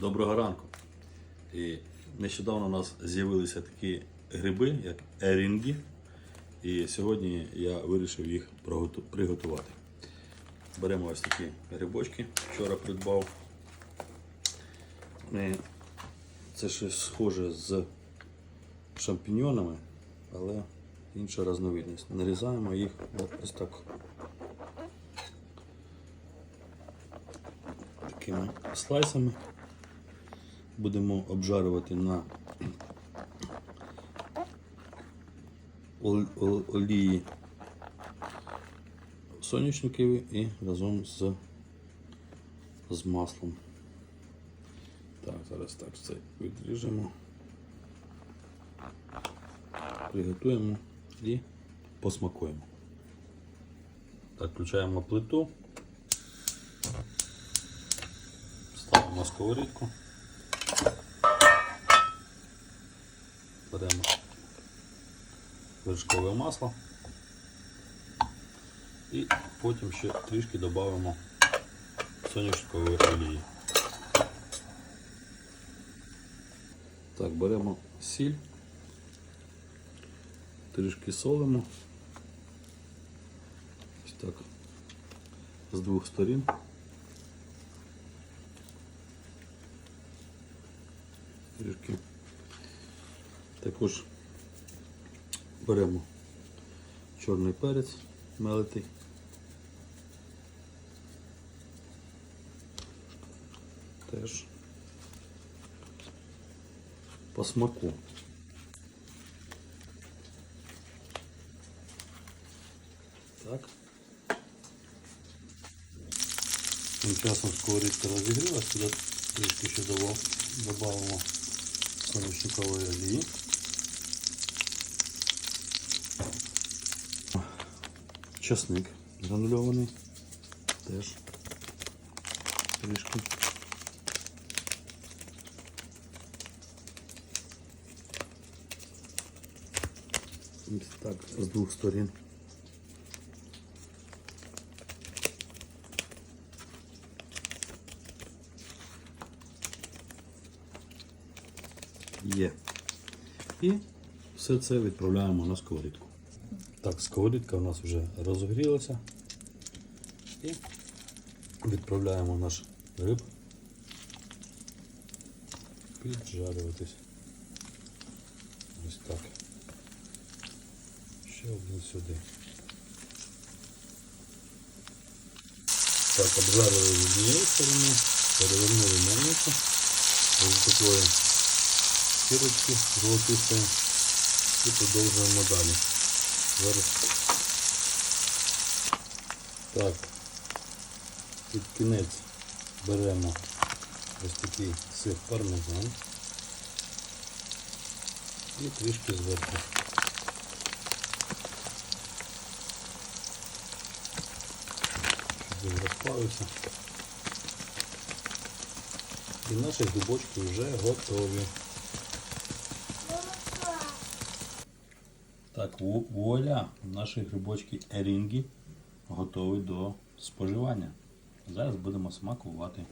Доброго ранку. І нещодавно у нас з'явилися такі гриби, як ерінги. І сьогодні я вирішив їх приготувати. Беремо ось такі грибочки, вчора придбав. Це щось схоже з шампіньонами, але інша різновидність. Нарізаємо їх ось так. Такими слайсами. Будемо обжарювати на ол- ол- олії соняшникові і разом з, з маслом. Так, зараз так це відріжемо. Приготуємо і посмакуємо. Так, включаємо плиту. Ставимо сковорідку. Беремо вершкове масло. І потім ще трішки додамо соняшникової олії. Так, беремо сіль, трішки солимо. Ось так. З двох сторін. Трішки. Також беремо чорний перець мелитий. Теж по смаку. Так. Тим часом сковорідка розігрілась, туди трішки ще додамо соняшникової олії. Часник гранульований. Теж трішки. Так, з двох сторін. Є. І все це відправляємо на сковорідку. Так, сковорідка у нас вже розогрілася. І відправляємо наш риб піджарюватись. Ось так. Ще один сюди. Так, обжарили з однієї сторони, перевернули іншу. Ось такої шкірочки золотистої і продовжуємо далі. Так, під кінець беремо ось такий сир пармезан і трішки зверху. Щоб він розплавився. І наші грибочки вже готові. Так, вуаля, наші грибочки ерінгі готові до споживання. Зараз будемо смакувати.